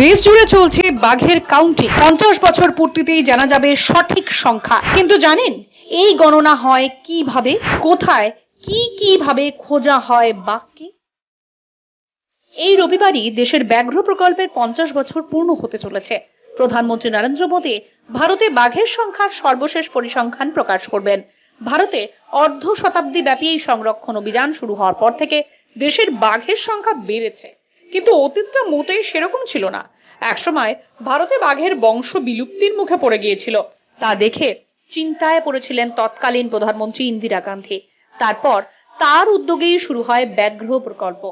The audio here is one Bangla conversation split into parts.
দেশ জুড়ে চলছে বাঘের কাউন্টি পঞ্চাশ বছর পূর্তিতেই জানা যাবে সঠিক সংখ্যা। কিন্তু জানেন, এই গণনা হয় কীভাবে? কোথায়? কি কীভাবে খোঁজা হয় বাঘকে? এই রবিবারই দেশের ব্যাঘ্র প্রকল্পের পঞ্চাশ বছর পূর্ণ হতে চলেছে। প্রধানমন্ত্রী নরেন্দ্র মোদী ভারতে বাঘের সংখ্যার সর্বশেষ পরিসংখ্যান প্রকাশ করবেন। ভারতে অর্ধ শতাব্দী ব্যাপী এই সংরক্ষণ অভিযান শুরু হওয়ার পর থেকে দেশের বাঘের সংখ্যা বেড়েছে। কিন্তু অতীতটা মোটেই সেরকম ছিল না। একসময় ভারতে বাঘের বংশ বিলুপ্তির মুখে পড়ে গিয়েছিল। তা দেখে চিন্তায় পড়েছিলেন তৎকালীন প্রধানমন্ত্রী ইন্দিরা গান্ধী। তারপর তার উদ্যোগেই শুরু হয় ব্যাঘ্র প্রকল্প।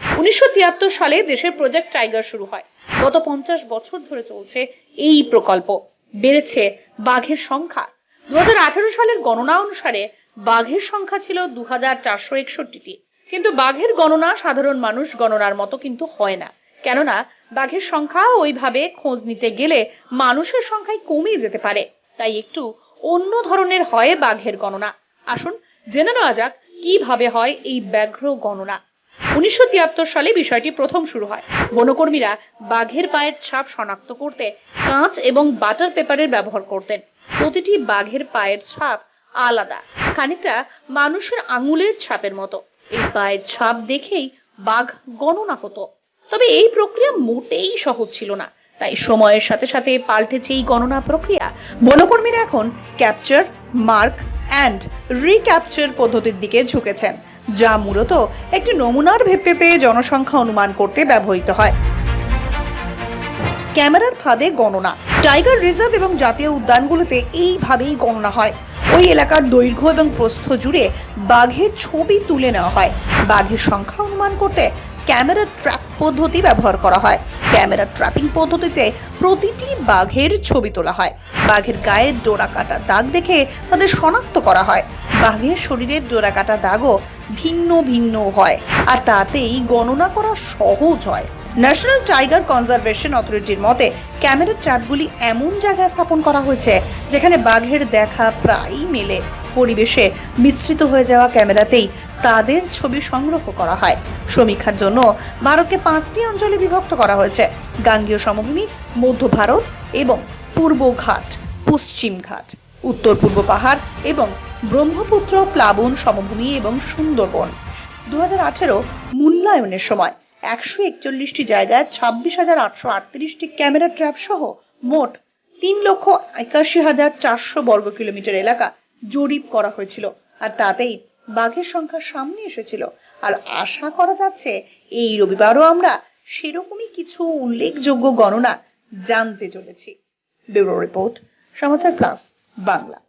উনিশশো তিয়াত্তর সালে দেশের প্রজেক্ট টাইগার শুরু হয়। গত পঞ্চাশ বছর ধরে চলছে এই প্রকল্প। বেড়েছে বাঘের সংখ্যা। দু হাজার আঠারো সালের গণনা অনুসারে বাঘের সংখ্যা ছিল দু হাজার চারশো একষট্টিটি। কিন্তু বাঘের গণনা সাধারণ মানুষ গণনার মতো কিন্তু হয় না। কেননা, বাঘের সংখ্যা ওইভাবে খোঁজ নিতে গেলে মানুষের সংখ্যায় কমে যেতে পারে। তাই একটু অন্য ধরনের হয় বাঘের গণনা। আসুন জেনে নেওয়া যাক কীভাবে হয় এই ব্যাঘ্র গণনা। উনিশশো তিয়াত্তর সালে বিষয়টি প্রথম শুরু হয়। বনকর্মীরা বাঘের পায়ের ছাপ শনাক্ত করতে কাঁচ এবং বাটার পেপারের ব্যবহার করতেন। প্রতিটি বাঘের পায়ের ছাপ আলাদা, খানিকটা মানুষের আঙুলের ছাপের মতো। এই পায়ের ছাপ দেখেই বাঘ গণনা হতো। তবে এই প্রক্রিয়া মোটেই সহজ ছিল না। তাই সময়ের সাথে সাথে পাল্টেছে এই গণনা প্রক্রিয়া। বনকর্মীরা এখন ক্যাপচার মার্ক অ্যান্ড রিক্যাপচার পদ্ধতির দিকে ঝুঁকেছেন, যা মূলত একটি নমুনার ভিত্তিতে জনসংখ্যা অনুমান করতে ব্যবহৃত হয়। ক্যামেরার ফাঁদে গণনা। টাইগার রিজার্ভ এবং জাতীয় উদ্যানগুলোতে এইভাবেই গণনা হয়। ওই এলাকার দৈর্ঘ্য এবং প্রস্থ জুড়ে বাঘের ছবি তুলে নেওয়া হয়। বাঘের সংখ্যা অনুমান করতে ক্যামেরা ট্র্যাপ পদ্ধতি ব্যবহার করা হয়। ক্যামেরা ট্র্যাপিং পদ্ধতিতে প্রতিটি বাঘের ছবি তোলা হয়। বাঘের গায়ের ডোরা কাটা দাগ দেখে তাদের শনাক্ত করা হয়। বাঘের শরীরের ডোরা কাটা দাগও ভিন্ন ভিন্ন হয়, আর তাতেই গণনা করা সহজ হয়। ন্যাশনাল টাইগার কনজারভেশন অথরিটির মতে ক্যামেরা ট্র্যাপগুলি এমন জায়গায় স্থাপন করা হয়েছে, যেখানে বাঘের দেখা প্রায়ই মেলে। পরিবেশে মিশ্রিত হয়ে যাওয়া ক্যামেরাতেই তাদের ছবি সংগ্রহ করা হয়। সমীক্ষার জন্য ভারতকে পাঁচটি অঞ্চলে বিভক্ত করা হয়েছে। গাঙ্গীয় সমভূমি, মধ্য ভারত এবং পূর্ব ঘাট, পশ্চিম ঘাট, উত্তর পূর্ব পাহাড় এবং ব্রহ্মপুত্র প্লাবন সমভূমি এবং সুন্দরবন। দু হাজার আঠেরো মূল্যায়নের সময় একশো একচল্লিশটি জায়গায় ছাব্বিশ হাজার আটশো আটত্রিশটি ক্যামেরা ট্র্যাপ সহ মোট তিন লক্ষ একাশি হাজার চারশো বর্গ কিলোমিটার এলাকা জরিপ করা হয়েছিল। আর তাতেই বাঘের সংখ্যা সামনে এসেছিল। আর আশা করা যাচ্ছে, এই রবিবারও আমরা সেরকমই কিছু উল্লেখযোগ্য গণনা জানতে চলেছি। Bureau report, Samachar plus, Bangla.